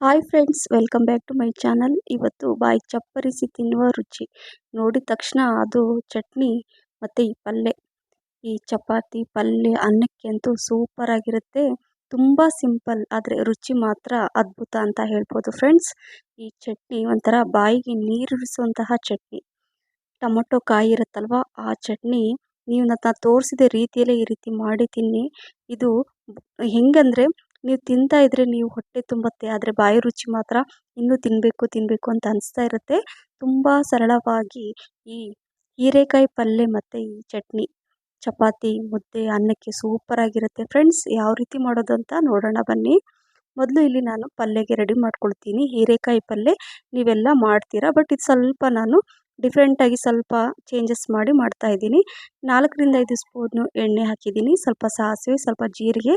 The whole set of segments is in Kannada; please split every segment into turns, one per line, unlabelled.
Hi friends welcome back to my channel ಇವತ್ತು ಬಾಯಿ ಚಪ್ಪರಿಸಿ ತಿನ್ನುವ ರುಚಿ. ನೋಡಿದ ತಕ್ಷಣ ಅದು ಚಟ್ನಿ ಮತ್ತು ಈ ಪಲ್ಯ ಈ ಚಪಾತಿ ಪಲ್ಯ ಅನ್ನಕ್ಕೆ ಅಂತೂ ಸೂಪರ್ ಆಗಿರುತ್ತೆ. ತುಂಬ ಸಿಂಪಲ್ ಆದರೆ ರುಚಿ ಮಾತ್ರ ಅದ್ಭುತ ಅಂತ ಹೇಳ್ಬೋದು ಫ್ರೆಂಡ್ಸ್ ಈ ಚಟ್ನಿ ಒಂಥರ ಬಾಯಿಗೆ ನೀರೂರಿಸುವಂತಹ ಚಟ್ನಿ. ಟೊಮೊಟೊ ಕಾಯಿ ಇರುತ್ತಲ್ವ, ಆ ಚಟ್ನಿ ನೀವು ನನ್ನ ತೋರಿಸಿದ ರೀತಿಯಲ್ಲೇ ಈ ರೀತಿ ಮಾಡಿ ತಿನ್ನಿ. ಇದು ಹೆಂಗಂದರೆ ನೀವು ತಿಂತಾ ಇದ್ರೆ ನೀವು ಹೊಟ್ಟೆ ತುಂಬುತ್ತೆ, ಆದರೆ ಬಾಯಿ ರುಚಿ ಮಾತ್ರ ಇನ್ನೂ ತಿನ್ನಬೇಕು ತಿನ್ನಬೇಕು ಅಂತ ಅನಿಸ್ತಾ ಇರುತ್ತೆ. ತುಂಬ ಸರಳವಾಗಿ ಈ ಹೀರೆಕಾಯಿ ಪಲ್ಯ ಮತ್ತು ಈ ಚಟ್ನಿ, ಚಪಾತಿ, ಮುದ್ದೆ, ಅನ್ನಕ್ಕೆ ಸೂಪರಾಗಿರುತ್ತೆ ಫ್ರೆಂಡ್ಸ್ ಯಾವ ರೀತಿ ಮಾಡೋದು ಅಂತ ನೋಡೋಣ ಬನ್ನಿ. ಮೊದಲು ಇಲ್ಲಿ ನಾನು ಪಲ್ಯಗೆ ರೆಡಿ ಮಾಡ್ಕೊಳ್ತೀನಿ. ಹೀರೆಕಾಯಿ ಪಲ್ಯ ನೀವೆಲ್ಲ ಮಾಡ್ತೀರಾ ಬಟ್ ಇದು ಸ್ವಲ್ಪ ನಾನು ಡಿಫ್ರೆಂಟಾಗಿ ಸ್ವಲ್ಪ ಚೇಂಜಸ್ ಮಾಡಿ ಮಾಡ್ತಾ ಇದ್ದೀನಿ. ನಾಲ್ಕರಿಂದ ಐದು ಸ್ಪೂನು ಎಣ್ಣೆ ಹಾಕಿದ್ದೀನಿ. ಸ್ವಲ್ಪ ಸಾಸಿವೆ, ಸ್ವಲ್ಪ ಜೀರಿಗೆ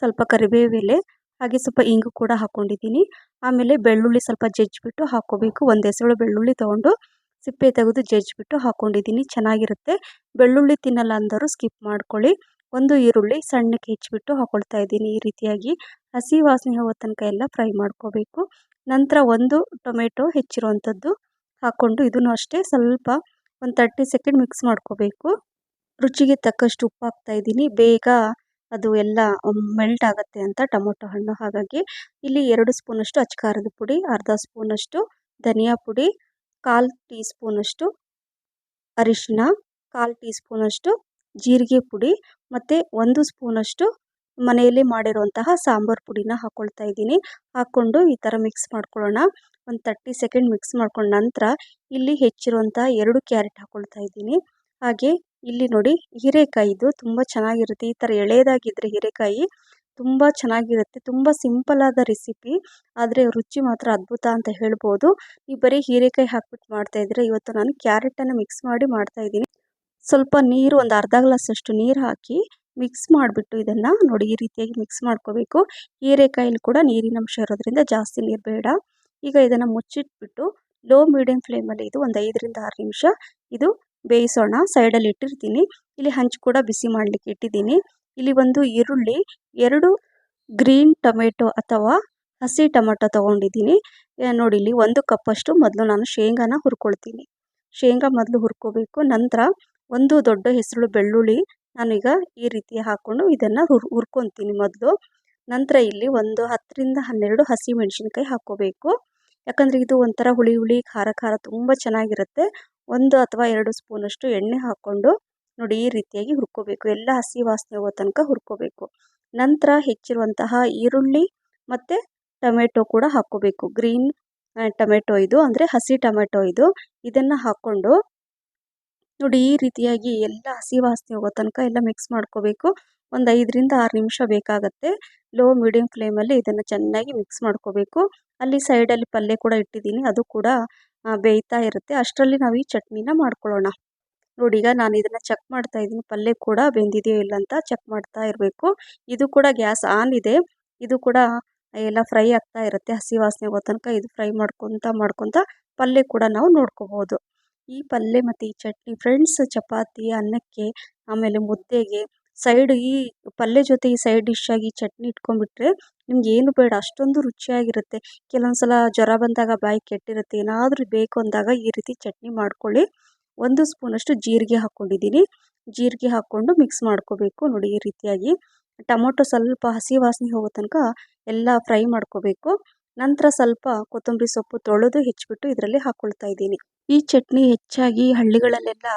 ಸ್ವಲ್ಪ ಕರಿಬೇವು ಎಲೆ ಹಾಗೆ ಸ್ವಲ್ಪ ಇಂಗು ಕೂಡ ಹಾಕ್ಕೊಂಡಿದ್ದೀನಿ ಆಮೇಲೆ ಬೆಳ್ಳುಳ್ಳಿ ಸ್ವಲ್ಪ ಜಜ್ಜಿಬಿಟ್ಟು ಹಾಕ್ಕೋಬೇಕು. ಒಂದು ಎಸಳು ಬೆಳ್ಳುಳ್ಳಿ ತೊಗೊಂಡು ಸಿಪ್ಪೆ ತೆಗೆದು ಜಜ್ಜಿಬಿಟ್ಟು ಹಾಕ್ಕೊಂಡಿದ್ದೀನಿ ಚೆನ್ನಾಗಿರುತ್ತೆ. ಬೆಳ್ಳುಳ್ಳಿ ತಿನ್ನಲ್ಲ ಅಂದರೂ ಸ್ಕಿಪ್ ಮಾಡ್ಕೊಳ್ಳಿ. ಒಂದು ಈರುಳ್ಳಿ ಸಣ್ಣಕ್ಕೆ ಹೆಚ್ಚಿಬಿಟ್ಟು ಹಾಕ್ಕೊಳ್ತಾ ಇದ್ದೀನಿ ಈ ರೀತಿಯಾಗಿ. ಹಸಿ ವಾಸನೆ ಹೋಗೋ ತನಕ ಎಲ್ಲ ಫ್ರೈ ಮಾಡ್ಕೋಬೇಕು. ನಂತರ ಒಂದು ಟೊಮೆಟೊ ಹೆಚ್ಚಿರುವಂಥದ್ದು ಹಾಕ್ಕೊಂಡು ಇದನ್ನು ಅಷ್ಟೇ ಸ್ವಲ್ಪ ಒಂದು ತರ್ಟಿ ಸೆಕೆಂಡ್ ಮಿಕ್ಸ್ ಮಾಡ್ಕೋಬೇಕು. ರುಚಿಗೆ ತಕ್ಕಷ್ಟು ಉಪ್ಪು ಹಾಕ್ತಾ ಇದ್ದೀನಿ. ಬೇಗ ಅದು ಎಲ್ಲ ಮೆಲ್ಟ್ ಆಗುತ್ತೆ ಅಂತ ಟೊಮೊಟೊ ಹಣ್ಣು. ಹಾಗಾಗಿ ಇಲ್ಲಿ ಎರಡು ಸ್ಪೂನಷ್ಟು ಖಾರದ ಪುಡಿ, ಅರ್ಧ ಸ್ಪೂನಷ್ಟು ಧನಿಯಾ ಪುಡಿ, ಕಾಲು ಟೀ ಸ್ಪೂನಷ್ಟು ಅರಿಶಿನ, ಕಾಲು ಟೀ ಸ್ಪೂನಷ್ಟು ಜೀರಿಗೆ ಪುಡಿ ಮತ್ತು ಒಂದು ಸ್ಪೂನಷ್ಟು ಮನೆಯಲ್ಲಿ ಮಾಡಿರುವಂತಹ ಸಾಂಬಾರು ಪುಡಿನ ಹಾಕ್ಕೊಳ್ತಾ ಇದ್ದೀನಿ. ಹಾಕ್ಕೊಂಡು ಈ ಥರ ಮಿಕ್ಸ್ ಮಾಡ್ಕೊಳ್ಳೋಣ. ಒಂದು ತರ್ಟಿ ಸೆಕೆಂಡ್ ಮಿಕ್ಸ್ ಮಾಡ್ಕೊಂಡ ನಂತರ ಇಲ್ಲಿ ಹೆಚ್ಚಿರುವಂಥ ಎರಡು ಕ್ಯಾರೆಟ್ ಹಾಕ್ಕೊಳ್ತಾ ಇದ್ದೀನಿ. ಹಾಗೆ ಇಲ್ಲಿ ನೋಡಿ ಹೀರೆಕಾಯಿದು ತುಂಬ ಚೆನ್ನಾಗಿರುತ್ತೆ. ಈ ಥರ ಎಳೆಯದಾಗಿದ್ದರೆ ಹೀರೆಕಾಯಿ ತುಂಬ ಚೆನ್ನಾಗಿರುತ್ತೆ. ತುಂಬ ಸಿಂಪಲ್ ಆದ ರೆಸಿಪಿ ಆದರೆ ರುಚಿ ಮಾತ್ರ ಅದ್ಭುತ ಅಂತ ಹೇಳ್ಬೋದು. ಈ ಬರೀ ಹೀರೆಕಾಯಿ ಹಾಕ್ಬಿಟ್ಟು ಮಾಡ್ತಾಯಿದ್ರೆ ಇವತ್ತು ನಾನು ಕ್ಯಾರೆಟನ್ನು ಮಿಕ್ಸ್ ಮಾಡಿ ಮಾಡ್ತಾ ಇದ್ದೀನಿ. ಸ್ವಲ್ಪ ನೀರು, ಒಂದು ಅರ್ಧ ಗ್ಲಾಸಷ್ಟು ನೀರು ಹಾಕಿ ಮಿಕ್ಸ್ ಮಾಡಿಬಿಟ್ಟು ಇದನ್ನು ನೋಡಿ ಈ ರೀತಿಯಾಗಿ ಮಿಕ್ಸ್ ಮಾಡ್ಕೋಬೇಕು. ಹೀರೆಕಾಯಲ್ಲಿ ಕೂಡ ನೀರಿನ ಅಂಶ ಇರೋದ್ರಿಂದ ಜಾಸ್ತಿ ನೀರು ಬೇಡ. ಈಗ ಇದನ್ನು ಮುಚ್ಚಿಟ್ಬಿಟ್ಟು, ಲೋ ಮೀಡಿಯಂ ಫ್ಲೇಮಲ್ಲಿ ಇದು ಒಂದು ಐದರಿಂದ ಆರು ನಿಮಿಷ ಇದು ಬೇಯಿಸೋಣ ಸೈಡಲ್ಲಿ ಇಟ್ಟಿರ್ತೀನಿ. ಇಲ್ಲಿ ಹಂಚು ಕೂಡ ಬಿಸಿ ಮಾಡಲಿಕ್ಕೆ ಇಟ್ಟಿದ್ದೀನಿ. ಇಲ್ಲಿ ಒಂದು ಈರುಳ್ಳಿ, ಎರಡು ಗ್ರೀನ್ ಟೊಮೆಟೊ ಅಥವಾ ಹಸಿ ಟೊಮೆಟೊ ತೊಗೊಂಡಿದ್ದೀನಿ. ನೋಡಿ, ಇಲ್ಲಿ ಒಂದು ಕಪ್ಪಷ್ಟು ಮೊದಲು ನಾನು ಶೇಂಗಾನ ಹುರ್ಕೊಳ್ತೀನಿ. ಶೇಂಗಾ ಮೊದಲು ಹುರ್ಕೋಬೇಕು, ನಂತರ ಒಂದು ದೊಡ್ಡ ಹೆಸರು ಬೆಳ್ಳುಳ್ಳಿ ನಾನೀಗ ಈ ರೀತಿ ಹಾಕ್ಕೊಂಡು ಇದನ್ನು ಹುರ್, ಹುರ್ಕೊತೀನಿ ಮೊದಲು. ನಂತರ ಇಲ್ಲಿ ಒಂದು ಹತ್ತರಿಂದ ಹನ್ನೆರಡು ಹಸಿ ಮೆಣಸಿನ್ಕಾಯಿ ಹಾಕ್ಕೋಬೇಕು. ಯಾಕಂದರೆ ಇದು ಒಂಥರ ಹುಳಿ ಹುಳಿ, ಖಾರ ಖಾರ, ತುಂಬ ಚೆನ್ನಾಗಿರುತ್ತೆ. ಒಂದು ಅಥವಾ ಎರಡು ಸ್ಪೂನಷ್ಟು ಎಣ್ಣೆ ಹಾಕ್ಕೊಂಡು ನೋಡಿ ಈ ರೀತಿಯಾಗಿ ಹುರ್ಕೋಬೇಕು. ಎಲ್ಲ ಹಸಿ ವಾಸನೆ ಹೋಗೋ ತನಕ ಹುರ್ಕೋಬೇಕು. ನಂತರ ಹೆಚ್ಚಿರುವಂತಹ ಈರುಳ್ಳಿ ಮತ್ತು ಟೊಮೆಟೊ ಕೂಡ ಹಾಕ್ಕೋಬೇಕು. ಗ್ರೀನ್ ಟೊಮೆಟೊ ಇದು, ಅಂದರೆ ಹಸಿ ಟೊಮೆಟೊ ಇದು. ಇದನ್ನು ಹಾಕ್ಕೊಂಡು ನೋಡಿ ಈ ರೀತಿಯಾಗಿ ಎಲ್ಲ ಹಸಿ ವಾಸನೆ ಹೋಗೋ ತನಕ ಎಲ್ಲ ಮಿಕ್ಸ್ ಮಾಡ್ಕೋಬೇಕು. ಒಂದು ಐದರಿಂದ ಆರು ನಿಮಿಷ ಬೇಕಾಗತ್ತೆ. ಲೋ ಮೀಡಿಯಂ ಫ್ಲೇಮಲ್ಲಿ ಇದನ್ನು ಚೆನ್ನಾಗಿ ಮಿಕ್ಸ್ ಮಾಡ್ಕೋಬೇಕು. ಅಲ್ಲಿ ಸೈಡಲ್ಲಿ ಪಲ್ಯ ಕೂಡ ಇಟ್ಟಿದ್ದೀನಿ. ಅದು ಕೂಡ ಬೇಯ್ತಾ ಇರುತ್ತೆ. ಅಷ್ಟರಲ್ಲಿ ನಾವು ಈ ಚಟ್ನಿನ ಮಾಡ್ಕೊಳ್ಳೋಣ. ನೋಡಿ, ಈಗ ನಾನು ಇದನ್ನು ಚೆಕ್ ಮಾಡ್ತಾ ಇದ್ದೀನಿ. ಪಲ್ಯ ಕೂಡ ಬೆಂದಿದೆಯೋ ಇಲ್ಲ ಅಂತ ಚೆಕ್ ಮಾಡ್ತಾ ಇರಬೇಕು. ಇದು ಕೂಡ ಗ್ಯಾಸ್ ಆನ್ ಇದೆ. ಇದು ಕೂಡ ಎಲ್ಲ ಫ್ರೈ ಆಗ್ತಾ ಇರುತ್ತೆ. ಹಸಿ ವಾಸನೆ ಹೋಗೋ ತನಕ ಇದು ಫ್ರೈ ಮಾಡ್ಕೊತ ಮಾಡ್ಕೊತ ಪಲ್ಯ ಕೂಡ ನಾವು ನೋಡ್ಕೋಬೋದು. ಈ ಪಲ್ಯ ಮತ್ತು ಈ ಚಟ್ನಿ ಫ್ರೆಂಡ್ಸ್ ಚಪಾತಿ, ಅನ್ನಕ್ಕೆ, ಆಮೇಲೆ ಮುದ್ದೆಗೆ ಸೈಡ್ ಈ ಪಲ್ಯ ಜೊತೆ ಈ ಸೈಡ್ ಡಿಶ್ ಆಗಿ ಚಟ್ನಿ ಇಟ್ಕೊಂಡ್ಬಿಟ್ರೆ ನಿಮ್ಗೆ ಏನು ಬೇಡ, ಅಷ್ಟೊಂದು ರುಚಿಯಾಗಿರುತ್ತೆ. ಕೆಲವೊಂದು ಸಲ ಜ್ವರ ಬಂದಾಗ ಬಾಯಿ ಕೆಟ್ಟಿರುತ್ತೆ. ಏನಾದರೂ ಬೇಕು ಅಂದಾಗ ಈ ರೀತಿ ಚಟ್ನಿ ಮಾಡ್ಕೊಳ್ಳಿ. ಒಂದು ಸ್ಪೂನಷ್ಟು ಜೀರಿಗೆ ಹಾಕ್ಕೊಂಡಿದ್ದೀನಿ. ಜೀರಿಗೆ ಹಾಕ್ಕೊಂಡು ಮಿಕ್ಸ್ ಮಾಡ್ಕೋಬೇಕು ನೋಡಿ ಈ ರೀತಿಯಾಗಿ. ಟೊಮೊಟೊ ಸ್ವಲ್ಪ ಹಸಿ ವಾಸನೆ ಹೋಗೋ ತನಕ ಎಲ್ಲ ಫ್ರೈ ಮಾಡ್ಕೋಬೇಕು. ನಂತರ ಸ್ವಲ್ಪ ಕೊತ್ತಂಬರಿ ಸೊಪ್ಪು ತೊಳೆದು ಹೆಚ್ಚಿಬಿಟ್ಟು ಇದರಲ್ಲಿ ಹಾಕ್ಕೊಳ್ತಾ ಇದ್ದೀನಿ. ಈ ಚಟ್ನಿ ಹೆಚ್ಚಾಗಿ ಹಳ್ಳಿಗಳಲ್ಲೆಲ್ಲ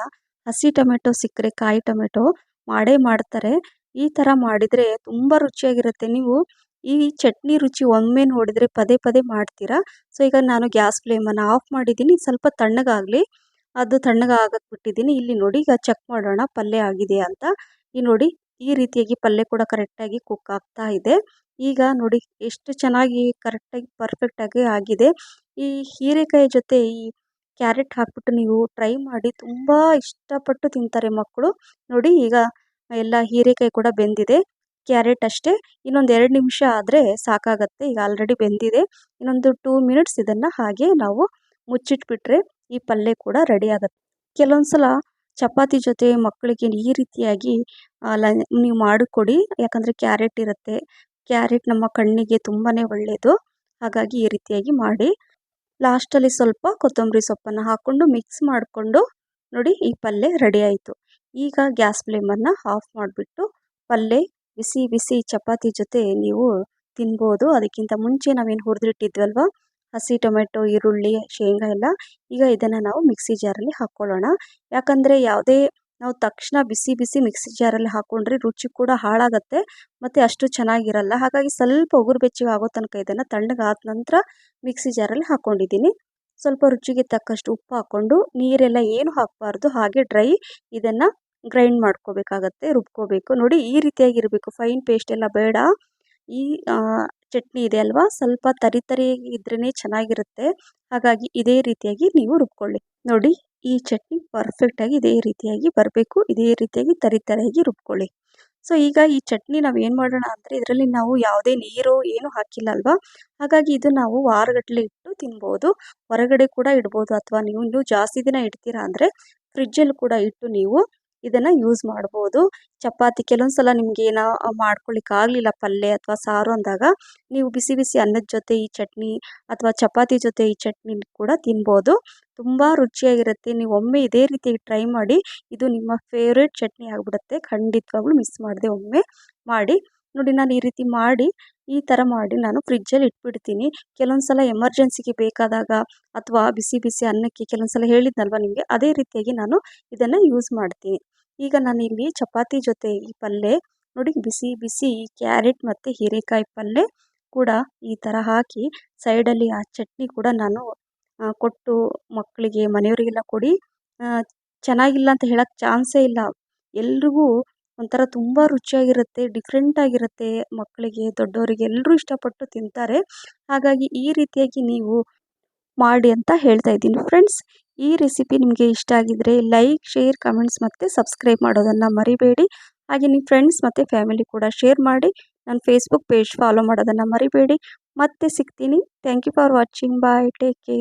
ಹಸಿ ಟೊಮೆಟೊ ಸಿಕ್ಕರೆ ಕಾಯಿ ಟೊಮೆಟೊ ಮಾಡೇ ಮಾಡ್ತಾರೆ. ಈ ಥರ ಮಾಡಿದರೆ ತುಂಬ ರುಚಿಯಾಗಿರುತ್ತೆ. ನೀವು ಈ ಚಟ್ನಿ ರುಚಿ ಒಮ್ಮೆ ನೋಡಿದರೆ ಪದೇ ಪದೇ ಮಾಡ್ತೀರಾ? ಸೊ ಈಗ ನಾನು ಗ್ಯಾಸ್ ಫ್ಲೇಮನ್ನು ಆಫ್ ಮಾಡಿದ್ದೀನಿ. ಸ್ವಲ್ಪ ತಣ್ಣಗಾಗಲಿ. ಅದು ತಣ್ಣಗಾಗಕ್ಕೆ ಬಿಟ್ಟಿದ್ದೀನಿ ಇಲ್ಲಿ ನೋಡಿ, ಈಗ ಚೆಕ್ ಮಾಡೋಣ ಪಲ್ಯ ಆಗಿದೆ ಅಂತ. ಈ ನೋಡಿ, ಈ ರೀತಿಯಾಗಿ ಪಲ್ಯ ಕೂಡ ಕರೆಕ್ಟಾಗಿ ಕುಕ್ ಆಗ್ತಾ ಇದೆ. ಈಗ ನೋಡಿ, ಎಷ್ಟು ಚೆನ್ನಾಗಿ ಕರೆಕ್ಟಾಗಿ ಪರ್ಫೆಕ್ಟಾಗಿ ಆಗಿದೆ. ಈ ಹೀರೆಕಾಯಿ ಜೊತೆ ಈ ಕ್ಯಾರೆಟ್ ಹಾಕ್ಬಿಟ್ಟು ನೀವು ಟ್ರೈ ಮಾಡಿ ತುಂಬ ಇಷ್ಟಪಟ್ಟು ತಿಂತಾರೆ ಮಕ್ಕಳು. ನೋಡಿ, ಈಗ ಎಲ್ಲ ಹೀರೆಕಾಯಿ ಕೂಡ ಬೆಂದಿದೆ. ಕ್ಯಾರೆಟ್ ಅಷ್ಟೇ. ಇನ್ನೊಂದು ಎರಡು ನಿಮಿಷ ಆದರೆ ಸಾಕಾಗತ್ತೆ. ಈಗ ಆಲ್ರೆಡಿ ಬೆಂದಿದೆ. ಇನ್ನೊಂದು ಟೂ ಮಿನಿಟ್ಸ್ ಇದನ್ನು ಹಾಗೆ ನಾವು ಮುಚ್ಚಿಟ್ಬಿಟ್ರೆ ಈ ಪಲ್ಯ ಕೂಡ ರೆಡಿ ಆಗುತ್ತೆ. ಕೆಲವೊಂದು ಸಲ ಚಪಾತಿ ಜೊತೆ ಮಕ್ಕಳಿಗೆ ಈ ರೀತಿಯಾಗಿ ನೀವು ಮಾಡಿಕೊಡಿ. ಯಾಕಂದರೆ ಕ್ಯಾರೆಟ್ ಇರುತ್ತೆ. ಕ್ಯಾರೆಟ್ ನಮ್ಮ ಕಣ್ಣಿಗೆ ತುಂಬಾ ಒಳ್ಳೆಯದು ಹಾಗಾಗಿ ಈ ರೀತಿಯಾಗಿ ಮಾಡಿ. ಲಾಸ್ಟಲ್ಲಿ ಸ್ವಲ್ಪ ಕೊತ್ತಂಬರಿ ಸೊಪ್ಪನ್ನು ಹಾಕ್ಕೊಂಡು ಮಿಕ್ಸ್ ಮಾಡಿಕೊಂಡು ನೋಡಿ ಈ ಪಲ್ಯ ರೆಡಿ ಆಯಿತು. ಈಗ ಗ್ಯಾಸ್ ಫ್ಲೇಮನ್ನು ಆಫ್ ಮಾಡಿಬಿಟ್ಟು ಪಲ್ಯ ಬಿಸಿ ಬಿಸಿ ಚಪಾತಿ ಜೊತೆ ನೀವು ತಿನ್ಬೋದು. ಅದಕ್ಕಿಂತ ಮುಂಚೆ ನಾವೇನು ಹುರಿದಿಟ್ಟಿದ್ವಲ್ವ? ಹಸಿ ಟೊಮೆಟೊ, ಈರುಳ್ಳಿ, ಶೇಂಗಾ ಎಲ್ಲ ಈಗ ಇದನ್ನು ನಾವು ಮಿಕ್ಸಿ ಜಾರಲ್ಲಿ ಹಾಕ್ಕೊಳ್ಳೋಣ ಯಾಕಂದರೆ ಯಾವುದೇ ನಾವು ತಕ್ಷಣ ಬಿಸಿ ಬಿಸಿ ಮಿಕ್ಸಿ ಜಾರಲ್ಲಿ ಹಾಕ್ಕೊಂಡ್ರೆ ರುಚಿ ಕೂಡ ಹಾಳಾಗುತ್ತೆ, ಮತ್ತು ಅಷ್ಟು ಚೆನ್ನಾಗಿರಲ್ಲ. ಹಾಗಾಗಿ ಸ್ವಲ್ಪ ಉಗುರು ಬೆಚ್ಚಗೆ ಆಗೋ ತನಕ ಇದನ್ನು ತಣ್ಣಗಾದ ನಂತರ ಮಿಕ್ಸಿ ಜಾರಲ್ಲಿ ಹಾಕ್ಕೊಂಡಿದ್ದೀನಿ ಸ್ವಲ್ಪ ರುಚಿಗೆ ತಕ್ಕಷ್ಟು ಉಪ್ಪು ಹಾಕ್ಕೊಂಡು ನೀರೆಲ್ಲ ಏನು ಹಾಕಬಾರ್ದು, ಹಾಗೆ ಡ್ರೈ ಇದನ್ನು ಗ್ರೈಂಡ್ ಮಾಡ್ಕೋಬೇಕಾಗತ್ತೆ, ರುಬ್ಕೋಬೇಕು. ನೋಡಿ ಈ ರೀತಿಯಾಗಿ ಇರಬೇಕು ಫೈನ್ ಪೇಸ್ಟ್ ಎಲ್ಲ ಬೇಡ. ಈ ಚಟ್ನಿ ಇದೆ ಅಲ್ವಾ? ಸ್ವಲ್ಪ ತರಿ ತರಿ ಇದ್ರೇ ಚೆನ್ನಾಗಿರುತ್ತೆ. ಹಾಗಾಗಿ ಇದೇ ರೀತಿಯಾಗಿ ನೀವು ರುಬ್ಕೊಳ್ಳಿ. ನೋಡಿ, ಈ ಚಟ್ನಿ ಪರ್ಫೆಕ್ಟಾಗಿ ಇದೇ ರೀತಿಯಾಗಿ ಬರಬೇಕು. ಇದೇ ರೀತಿಯಾಗಿ ತರಿ ತರಿಯಾಗಿ ರುಬ್ಕೊಳ್ಳಿ. ಸೊ ಈಗ ಈ ಚಟ್ನಿ ನಾವು ಏನು ಮಾಡೋಣ ಅಂದರೆ ಇದರಲ್ಲಿ ನಾವು ಯಾವುದೇ ನೀರು ಏನು ಹಾಕಿಲ್ಲ ಅಲ್ವಾ? ಹಾಗಾಗಿ ಇದು ನಾವು ವಾರಗಟ್ಟಲೆ ಇಟ್ಟು ತಿನ್ಬೋದು. ಹೊರಗಡೆ ಕೂಡ ಇಡ್ಬೋದು. ಅಥವಾ ನೀವು ನೀವು ಜಾಸ್ತಿ ದಿನ ಇಡ್ತೀರಾ ಅಂದರೆ ಫ್ರಿಜ್ಜಲ್ಲಿ ಕೂಡ ಇಟ್ಟು ನೀವು ಇದನ್ನು ಯೂಸ್ ಮಾಡ್ಬೋದು. ಚಪಾತಿ ಕೆಲವೊಂದು ಸಲ ನಿಮ್ಗೆ ಏನೋ ಮಾಡ್ಕೊಳ್ಳಿಕ್ಕೆ ಆಗಲಿಲ್ಲ ಪಲ್ಯ ಅಥವಾ ಸಾರು ಅಂದಾಗ ನೀವು ಬಿಸಿ ಬಿಸಿ ಅನ್ನದ ಜೊತೆ ಈ ಚಟ್ನಿ ಅಥವಾ ಚಪಾತಿ ಜೊತೆ ಈ ಚಟ್ನಿ ಕೂಡ ತಿನ್ಬೋದು. ತುಂಬ ರುಚಿಯಾಗಿರುತ್ತೆ. ನೀವು ಒಮ್ಮೆ ಇದೇ ರೀತಿ ಟ್ರೈ ಮಾಡಿ ಇದು ನಿಮ್ಮ ಫೇವ್ರೇಟ್ ಚಟ್ನಿ ಆಗಿಬಿಡುತ್ತೆ. ಖಂಡಿತವಾಗ್ಲೂ ಮಿಸ್ ಮಾಡಿದೆ ಒಮ್ಮೆ ಮಾಡಿ. ನೋಡಿ ನಾನು ಈ ರೀತಿ ಮಾಡಿ, ಈ ಥರ ಮಾಡಿ ನಾನು ಫ್ರಿಜ್ಜಲ್ಲಿ ಇಟ್ಬಿಡ್ತೀನಿ. ಕೆಲವೊಂದು ಸಲ ಎಮರ್ಜೆನ್ಸಿಗೆ ಬೇಕಾದಾಗ ಅಥವಾ ಬಿಸಿ ಬಿಸಿ ಅನ್ನಕ್ಕೆ ಕೆಲವೊಂದು ಸಲ ಹೇಳಿದ್ನಲ್ವ ನಿಮಗೆ, ಅದೇ ರೀತಿಯಾಗಿ ನಾನು ಇದನ್ನು ಯೂಸ್ ಮಾಡ್ತೀನಿ. ಈಗ ನಾನು ಇಲ್ಲಿ ಚಪಾತಿ ಜೊತೆ ಈ ಪಲ್ಯ ನೋಡಿ ಬಿಸಿ ಬಿಸಿ ಕ್ಯಾರೆಟ್ ಮತ್ತು ಹೀರೆಕಾಯಿ ಪಲ್ಯ ಕೂಡ ಈ ಥರ ಹಾಕಿ ಸೈಡಲ್ಲಿ ಆ ಚಟ್ನಿ ಕೂಡ ನಾನು ಕೊಟ್ಟು ಮಕ್ಕಳಿಗೆ, ಮನೆಯವರಿಗೆಲ್ಲ ಕೊಡಿ. ಚೆನ್ನಾಗಿಲ್ಲ ಅಂತ ಹೇಳೋಕ್ಕೆ ಚಾನ್ಸೇ ಇಲ್ಲ. ಎಲ್ರಿಗೂ ಒಂಥರ ತುಂಬ ರುಚಿಯಾಗಿರುತ್ತೆ ಡಿಫ್ರೆಂಟಾಗಿರುತ್ತೆ ಮಕ್ಕಳಿಗೆ, ದೊಡ್ಡವರಿಗೆ ಎಲ್ಲರೂ ಇಷ್ಟಪಟ್ಟು ತಿಂತಾರೆ. ಹಾಗಾಗಿ ಈ ರೀತಿಯಾಗಿ ನೀವು ಮಾಡಿ ಅಂತ ಹೇಳ್ತಾ ಇದ್ದೀನಿ. ಫ್ರೆಂಡ್ಸ್ ಈ ರೆಸಿಪಿ ನಿಮಗೆ ಇಷ್ಟ ಆಗಿದ್ದರೆ ಲೈಕ್ ಶೇರ್ ಕಮೆಂಟ್ಸ್ ಮತ್ತು ಸಬ್ಸ್ಕ್ರೈಬ್ ಮಾಡೋದನ್ನು ಮರಿಬೇಡಿ. ಹಾಗೆ ನಿಮ್ಮ ಫ್ರೆಂಡ್ಸ್ ಮತ್ತು ಫ್ಯಾಮಿಲಿ ಕೂಡ ಶೇರ್ ಮಾಡಿ ನನ್ನ ಫೇಸ್ಬುಕ್ ಪೇಜ್ ಫಾಲೋ ಮಾಡೋದನ್ನು ಮರಿಬೇಡಿ. ಮತ್ತೆ ಸಿಗ್ತೀನಿ. Thank you for watching bye take care